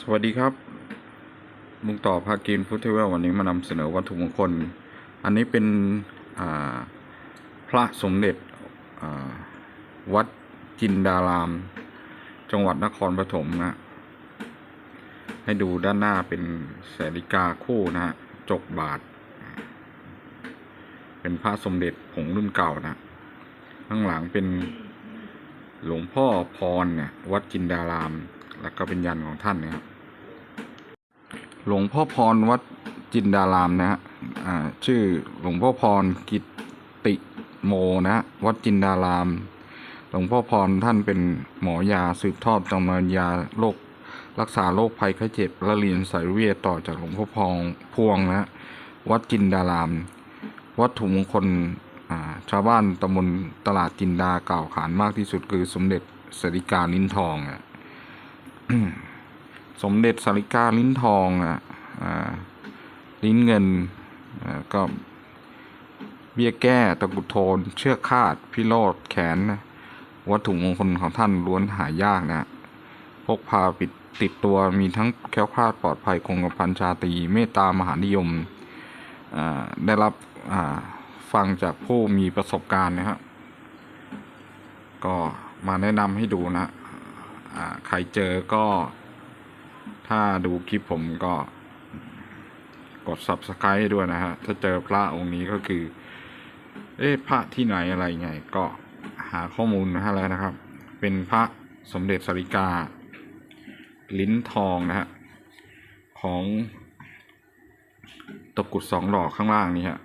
สวัสดีครับ ลุงต่อพากินฟุตเทเวลวันนี้มานำเสนอวัตถุมงคล อันนี้เป็นพระสมเด็จวัดจินดาราม จังหวัดนครปฐมนะ ให้ดูด้านหน้าเป็นแสริกาคู่นะฮะ จกบาท เป็นพระสมเด็จผงรุ่นเก่านะ ข้างหลังเป็นหลวงพ่อพรเนี่ยวัดจินดาราม แล้วก็เป็นยันของท่านนะครับหลวงพ่อพรวัดจินดารามนะฮะชื่อหลวงพ่อพรกิตติโมนะฮะวัดจินดาราม หลวงพ่อพรท่านเป็นหมอยาสืบทอดตำนานยาโรครักษาโรคภัยไข้เจ็บและเรียนสายเวทต่อจากหลวงพ่อพองพวงนะฮะวัดจินดาราม วัตถุมงคลชาวบ้านตำบลตลาดจินดาเก่าขานมากที่สุดคือสมเด็จสริกาลิ้นทองอะ สมเด็จสาริกาลิ้นทองอะลิ้นเงินก็เบี้ยแก้ตะกุดโทน เชือกคาด พิโรธแขนนะวัตถุมงคลของท่านล้วนหายากนะพกพาปิดติดตัวมีทั้งแคล้วคลาดปลอดภัยคงกระพันชาตรีเมตตามหานิยม ได้รับฟังจากผู้มีประสบการณ์นะครับก็มาแนะนำให้ดูนะอ่า ใครเจอก็ ถ้าดูคลิปผมก็ กด subscribe ด้วยนะฮะ ถ้าเจอพระองค์นี้ก็คือ เอ๊ะพระที่ไหนอะไรไง ก็หาข้อมูลนะฮะแล้วนะครับ เป็นพระสมเด็จสริกา ลิ้นทองนะฮะ ของตะกุดสองดอกข้างล่างนี่ฮะ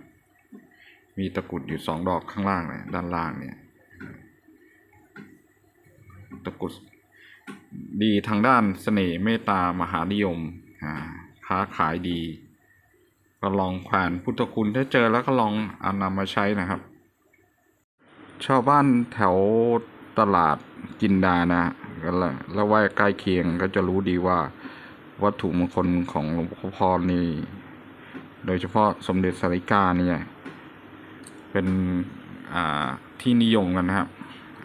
มีตะกุดอยู่สองดอกข้างล่างเนี่ยด้านล่างเนี่ย ตะกุด ดีทางด้านเสน่ห์เมตตามหานิยมค้าขายดี ก็ลองแขวนพุทธคุณถ้าเจอแล้วก็ลองเอานำมาใช้นะครับ ชาวบ้านแถวตลาดจินดานะก็ละแล้วว่าใกล้เคียงก็จะรู้ดีว่าวัตถุมงคลของหลวงพ่อพรนี่ โดยเฉพาะสมเด็จสาริกาเนี่ยเป็นอ่าที่นิยมกันนะครับ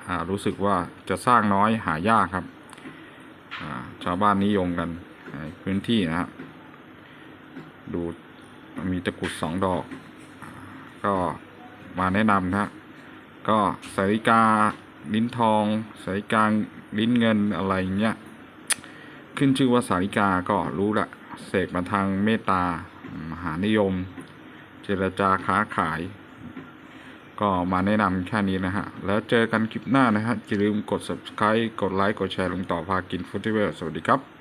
อ่ารู้สึกว่าจะสร้างน้อยหายากครับ ชาวบ้านนิยมกันพื้นที่นะครับดูมีตะกรุดสองดอก ก็มาแนะนำนะฮะก็สาริกาลิ้นทองสาริกาลิ้นเงินอะไรเงี้ยขึ้นชื่อว่าสาริกาก็รู้ละเสกมาทางเมตตามหานิยม เจรจาค้าขาย ก็มาแนะนำแค่นี้นะฮะ แล้วเจอกันคลิปหน้านะฮะอย่าลืมกด subscribe กดไลค์กดแชร์ลงต่อพากินฟุตเวลสวัสดีครับ